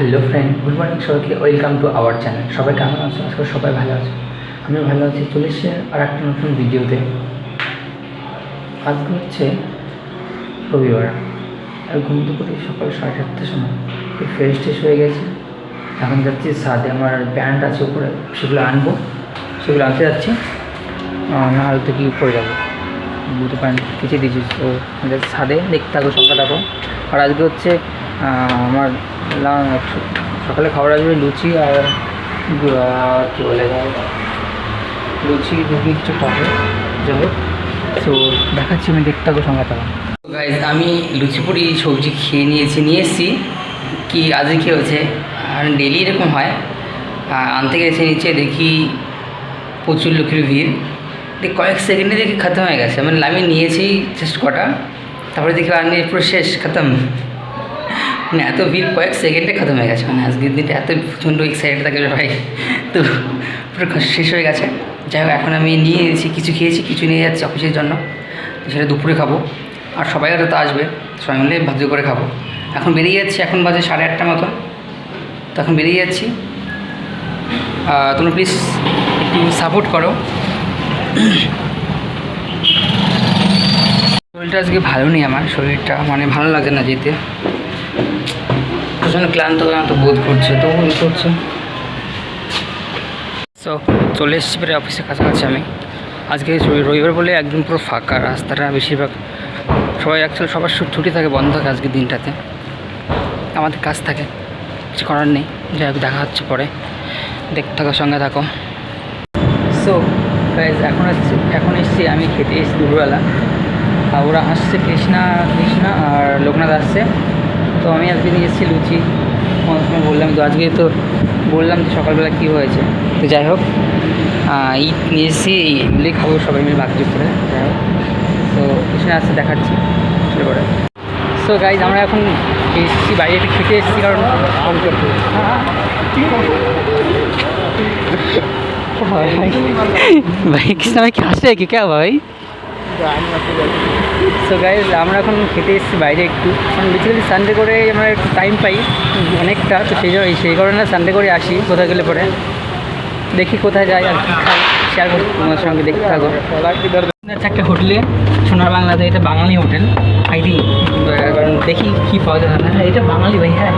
Hello friend good morning সবাইকে welcome to our channel সবাই কেমন আছো? আজকে সবাই ভালো আছে। আমিও ভালো আছি। চলে এসেছি আর একটা নতুন ভিডিওতে। আজকে হচ্ছে রবিবার। আর ঘুম উঠে সকাল সাড়ে সাতটার সময়। ফ্রেশ ট্রেশ হয়ে গেছে। এখন যাচ্ছি সাদে আমার প্যান্ট আছে উপরে, সেগুলো আনব। সেগুলো আনতে যাচ্ছি। না হলে তো কি উপরে যাব? দুটো প্যান্ট কিছু দিয়েছি। তো ছাদে, দেখতে থাকো সংখ্যা থাকো আর আজকে হচ্ছে আমার সকালে খাবার আসবে লুচি আর কী বলে লুচি রুটি কিছু খাব যাই হোক তো দেখাচ্ছি, আমি দেখতে সংখ্যা থাকো গাইজ আমি লুচি পুরি সবজি খেয়ে নিয়েছি, নিয়ে এসেছি। কি, আজকে কী হয়েছে? ডেলি এরকম হয়। আনতে গেছে নিচে দেখি প্রচুর লোকের ভিড়। দেখ, কয়েক সেকেন্ডে দেখি খতম হয়ে গেছে। মানে আমি নিয়েছি জাস্ট কটা। তারপরে দেখি আর নিয়ে পুরো শেষ, খতম। মানে এত ভিড় কয়েক সেকেন্ডে খতম হয়ে গেছে। মানে আজকের দিনটা এত প্রচণ্ড এক্সাইটেড থাকে ভাই তো পুরো শেষ হয়ে গেছে। যাই হোক, এখন আমি নিয়ে এসেছি, কিছু খেয়েছি, কিছু নিয়ে যাচ্ছি অফিসের জন্য। সেটা দুপুরে খাব। আর সবাই হয়তো আসবে। সবাই মিলে ভাদ্র করে খাব। এখন বেরিয়ে যাচ্ছি, এখন বাজে সাড়ে আটটা মতন। তো এখন বেরিয়ে যাচ্ছি। তোমরা প্লিজ একটু সাপোর্ট করো। শরীরটা আজকে ভালো নেই আমার, শরীরটা মানে ভালো লাগে না যেতে। প্রচণ্ড ক্লান্ত ক্লান্ত বোধ করছে, তো ই করছে। সো চলে এসেছি প্রায় অফিসের কাছাকাছি আমি। আজকে রবিবার বলে একদম পুরো ফাঁকা রাস্তাটা বেশিরভাগ সবাই অ্যাকচুয়ালি সবার ছুটি থাকে, বন্ধ থাকে আজকের দিনটাতে। আমাদের কাজ থাকে, কিছু করার নেই। যাই দেখা হচ্ছে পরে। দেখতে থাকো, সঙ্গে থাকো। সো এখন আসছি এখন এসছি আমি খেতে এসেছি দুপুরবেলা। ওরা আসছে কৃষ্ণা কৃষ্ণা আর লোকনাথ আসছে। তো আমি আজকে নিয়ে এসেছি লুচি। তোমার সময় বললাম তো আজকে তো বললাম যে সকালবেলা কী হয়েছে। তো যাই হোক ঈদ নিয়ে এসেছি এগুলোই খাব সবাই মিলে ভাগ্য করে যাই হোক তো কৃষ্ণা আসছে দেখাচ্ছি পরে সো গাইজ আমরা এখন এসেছি বাইরে একটু খেতে এসেছি কারণ ভাই কৃষ্ণা ভাই কি হাসছে কি সো গাইজ আমরা এখন খেতে এসেছি বাইরে একটু। কারণ বেসিক্যালি সানডে করে আমরা একটু টাইম পাই অনেকটা, তো সেই জন্য, সেই কারণে সানডে করে আসি কোথায় গেলে পরে। দেখি কোথায় যাই আর খাই শেয়ার করছি তোমার সঙ্গে, দেখতে থাকো। একটা হোটেলে, সোনার বাংলাতে এটা বাঙালি হোটেল আই থিঙ্ক কারণ দেখি কী পাওয়া যায় না। এটা বাঙালি ভাই হ্যাঁ।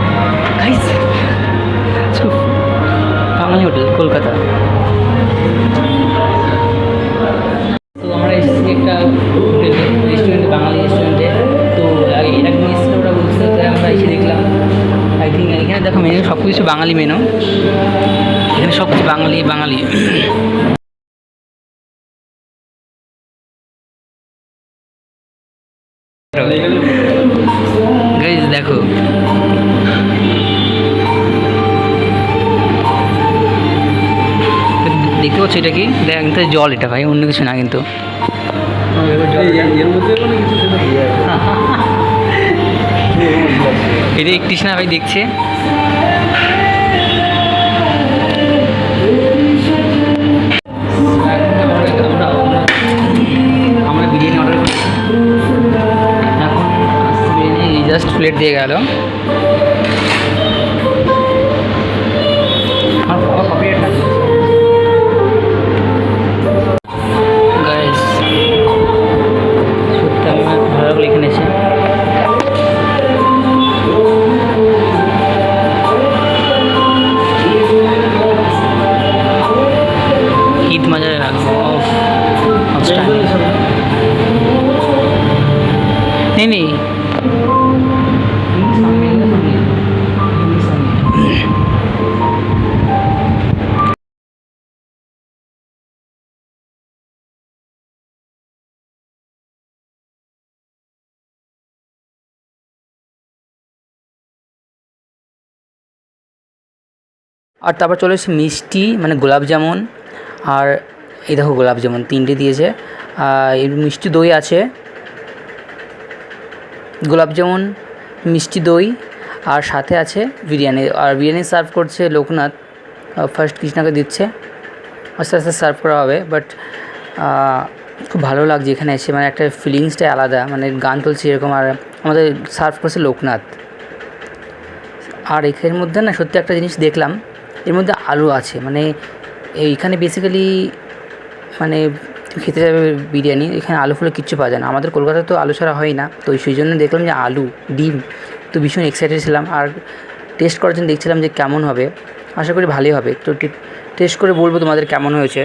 বাঙালি হোটেল, কলকাতা। বাঙালি মেনু এখানে সব কিছু বাঙালি বাঙালি। দেখো। দেখতে পাচ্ছ এটা কি? দেখ জল এটা ভাই, অন্য কিছু না কিন্তু। এটা? এটা কৃষ্ণা ভাই, দেখছে? প্লেট দিয়ে গেল। আর তারপর চলে এসেছে মিষ্টি মানে গোলাপ জামুন। আর এই দেখো গোলাপ জামুন, তিনটে দিয়েছে। আর এই মিষ্টি দই আছে। গোলাপ জামুন, মিষ্টি দই, আর সাথে আছে বিরিয়ানি। আর বিরিয়ানি সার্ভ করছে লোকনাথ। ফার্স্ট কৃষ্ণাকে দিচ্ছে। আস্তে আস্তে সার্ভ করা হবে। বাট খুব ভালো লাগছে এখানে এসে। মানে একটা ফিলিংসটাই আলাদা। মানে গান তুলছে এরকম। আর আমাদের সার্ভ করছে লোকনাথ। আর এখানের মধ্যে না সত্যি একটা জিনিস দেখলাম। এর মধ্যে আলু আছে মানে এইখানে বেসিক্যালি মানে খেতে যাবে বিরিয়ানি, এখানে আলু ফুলে কিচ্ছু পাওয়া যায় না। আমাদের কলকাতায় তো আলু ছাড়া হয় না, তো সেই জন্য দেখলাম যে আলু, ডিম, তো ভীষণ এক্সাইটেড ছিলাম। আর টেস্ট করার জন্য দেখছিলাম যে কেমন হবে, আশা করি ভালোই হবে। তো টেস্ট করে বলব তোমাদের কেমন হয়েছে।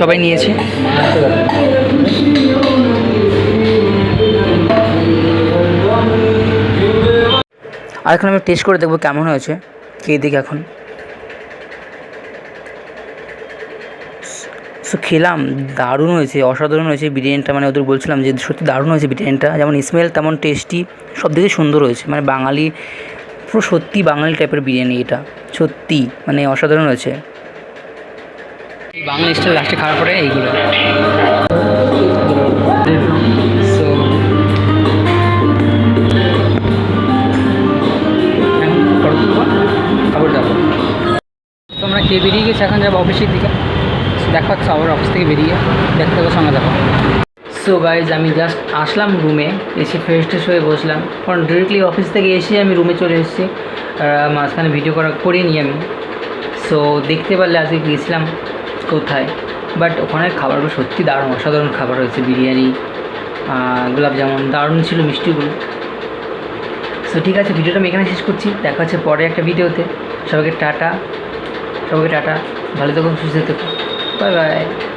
সবাই নিয়েছে। আর এখন আমি টেস্ট করে দেখব কেমন হয়েছে। খেয়ে দেখি এখন। সো খেলাম, দারুণ হয়েছে, অসাধারণ হয়েছে বিরিয়ানিটা। মানে ওদের বলছিলাম যে সত্যি দারুণ হয়েছে বিরিয়ানিটা। যেমন স্মেল তেমন টেস্টি সব দিকে সুন্দর হয়েছে। মানে বাঙালি, পুরো সত্যি বাঙালি টাইপের বিরিয়ানি এটা। সত্যি মানে অসাধারণ হয়েছে। বাঙালি স্টাইল লাস্টে খাওয়ার পরে এইগুলো। সো এখন ফটো তুলবো খাবার দাবো তো আমরা খেয়ে বেরিয়ে গেছি? এখন যাব অফিসের দিকে। দেখা হচ্ছে আবার অফিস থেকে বেরিয়ে দেখতে হবে সঙ্গে দেখো সো গাইজ আমি জাস্ট আসলাম রুমে এসে ফ্রেশ ট্রেশ হয়ে বসলাম। কারণ ডিরেক্টলি অফিস থেকে এসে আমি রুমে চলে এসেছি। মাঝখানে ভিডিও করা করিনি আমি। সো দেখতে পারলে আজকে গিয়েছিলাম কোথায়? বাট ওখানে খাবারগুলো সত্যি দারুণ, অসাধারণ খাবার হয়েছে, বিরিয়ানি গোলাপ জামুন, দারুণ ছিল মিষ্টিগুলো। সো ঠিক আছে, ভিডিওটা আমি এখানে শেষ করছি। দেখা হচ্ছে পরে একটা ভিডিওতে। সবাইকে টাটা সবাইকে টাটা, ভালো থাকুন সুস্থ থাকুন বাই বাই